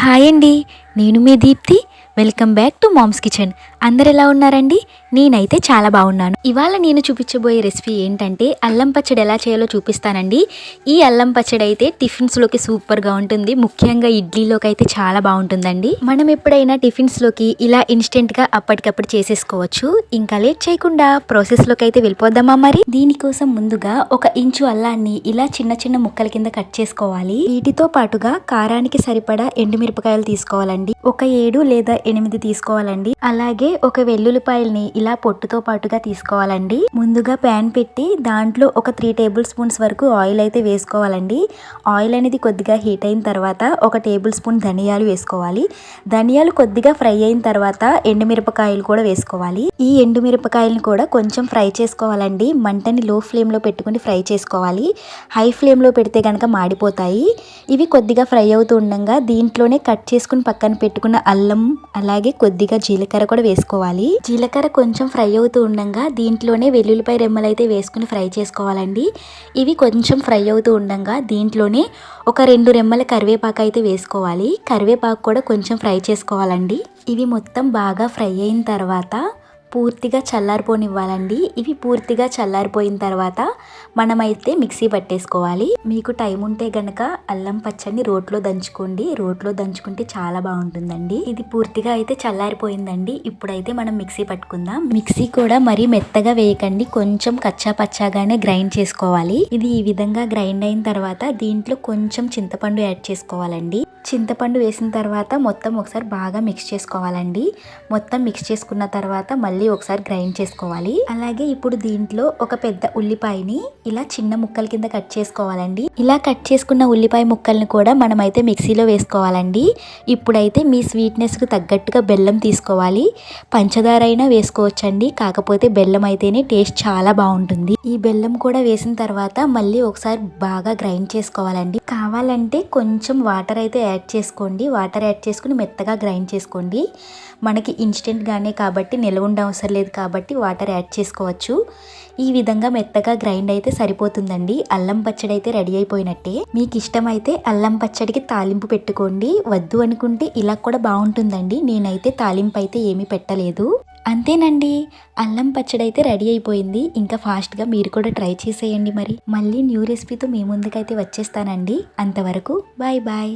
Hi అండి నేను మీ Deepti. Welcome back to mom's kitchen. అందరు ఎలా ఉన్నారండి? నేనైతే చాలా బాగున్నాను. ఇవాళ నేను చూపించబోయే రెసిపీ ఏంటంటే అల్లం పచ్చడి ఎలా చేయాలో చూపిస్తానండి. ఈ అల్లం పచ్చడి అయితే టిఫిన్స్లోకి సూపర్గా ఉంటుంది. ముఖ్యంగా ఇడ్లీలోకి అయితే చాలా బాగుంటుందండి. మనం ఎప్పుడైనా టిఫిన్స్లోకి ఇలా ఇన్స్టెంట్గా అప్పటికప్పుడు చేసేసుకోవచ్చు. ఇంకా లేట్ చేయకుండా ప్రాసెస్లోకి అయితే వెళ్ళిపోద్దామా మరి? దీనికోసం ముందుగా ఒక ఇంచు అల్లాన్ని ఇలా చిన్న చిన్న ముక్కల కింద కట్ చేసుకోవాలి. వీటితో పాటుగా కారానికి సరిపడా ఎండుమిరపకాయలు తీసుకోవాలండి. ఒక ఏడు లేదా ఎనిమిది తీసుకోవాలండి. అలాగే ఒక వెల్లుల్లిపాయల్ని ఇలా పొట్టుతో పాటుగా తీసుకోవాలండి. ముందుగా ప్యాన్ పెట్టి దాంట్లో ఒక త్రీ టేబుల్ స్పూన్స్ వరకు ఆయిల్ అయితే వేసుకోవాలండి. ఆయిల్ అనేది కొద్దిగా హీట్ అయిన తర్వాత ఒక టేబుల్ స్పూన్ ధనియాలు వేసుకోవాలి. ధనియాలు కొద్దిగా ఫ్రై అయిన తర్వాత ఎండుమిరపకాయలు కూడా వేసుకోవాలి. ఈ ఎండుమిరపకాయలను కూడా కొంచెం ఫ్రై చేసుకోవాలండి. మంటని లో ఫ్లేమ్లో పెట్టుకుని ఫ్రై చేసుకోవాలి. హై ఫ్లేమ్లో పెడితే కనుక మాడిపోతాయి. ఇవి కొద్దిగా ఫ్రై అవుతూ ఉండగా దీంట్లోనే కట్ చేసుకుని పక్కన పెట్టుకున్న అల్లం అలాగే కొద్దిగా జీలకర్ర కూడా వేసుకోవాలి. జీలకర్ర కొంచెం ఫ్రై అవుతూ ఉండగా దీంట్లోనే వెల్లుల్లిపాయ రెమ్మలు అయితే వేసుకుని ఫ్రై చేసుకోవాలండి. ఇవి కొంచెం ఫ్రై అవుతూ ఉండగా దీంట్లోనే ఒక రెండు రెమ్మల కరివేపాకు అయితే వేసుకోవాలి. కరివేపాకు కూడా కొంచెం ఫ్రై చేసుకోవాలండి. ఇవి మొత్తం బాగా ఫ్రై అయిన తర్వాత పూర్తిగా చల్లారిపోనివ్వాలండి. ఇవి పూర్తిగా చల్లారిపోయిన తర్వాత మనమైతే మిక్సీ పట్టేసుకోవాలి. మీకు టైం ఉంటే గనక అల్లం పచ్చడిని రోట్లో దంచుకోండి. రోట్లో దంచుకుంటే చాలా బాగుంటుందండి. ఇది పూర్తిగా అయితే చల్లారిపోయిందండి. ఇప్పుడైతే మనం మిక్సీ పట్టుకుందాం. మిక్సీ కూడా మరీ మెత్తగా వేయకండి. కొంచెం కచ్చా పచ్చాగానే గ్రైండ్ చేసుకోవాలి. ఇది ఈ విధంగా గ్రైండ్ అయిన తర్వాత దీంట్లో కొంచెం చింతపండు యాడ్ చేసుకోవాలండి. చింతపండు వేసిన తర్వాత మొత్తం ఒకసారి బాగా మిక్స్ చేసుకోవాలండి. మొత్తం మిక్స్ చేసుకున్న తర్వాత మళ్ళీ ఒకసారి గ్రైండ్ చేసుకోవాలి. అలాగే ఇప్పుడు దీంట్లో ఒక పెద్ద ఉల్లిపాయని ఇలా చిన్న ముక్కల కింద కట్ చేసుకోవాలండి. ఇలా కట్ చేసుకున్న ఉల్లిపాయ ముక్కల్ని కూడా మనమైతే మిక్సీలో వేసుకోవాలండి. ఇప్పుడైతే మీ స్వీట్నెస్కి తగ్గట్టుగా బెల్లం తీసుకోవాలి. పంచదార అయినా వేసుకోవచ్చండి. కాకపోతే బెల్లం అయితేనే టేస్ట్ చాలా బాగుంటుంది. ఈ బెల్లం కూడా వేసిన తర్వాత మళ్ళీ ఒకసారి బాగా గ్రైండ్ చేసుకోవాలండి. కావాలంటే కొంచెం వాటర్ అయితే యాడ్ యాడ్ చేసుకోండి వాటర్ యాడ్ చేసుకుని మెత్తగా గ్రైండ్ చేసుకోండి. మనకి ఇన్స్టెంట్గానే కాబట్టి నిల్వ ఉండ అవసరం లేదు కాబట్టి వాటర్ యాడ్ చేసుకోవచ్చు. ఈ విధంగా మెత్తగా గ్రైండ్ అయితే సరిపోతుందండి. అల్లం పచ్చడి అయితే రెడీ అయిపోయినట్టే. మీకు ఇష్టమైతే అల్లం పచ్చడికి తాలింపు పెట్టుకోండి. వద్దు అనుకుంటే ఇలా కూడా బాగుంటుందండి. నేనైతే తాలింపు అయితే ఏమీ పెట్టలేదు. అంతేనండి. అల్లం పచ్చడి అయితే రెడీ అయిపోయింది. ఇంకా ఫాస్ట్గా మీరు కూడా ట్రై చేసేయండి మరి. మళ్ళీ న్యూ రెసిపీతో మీ ముందుకైతే వచ్చేస్తానండి. అంతవరకు బాయ్ బాయ్.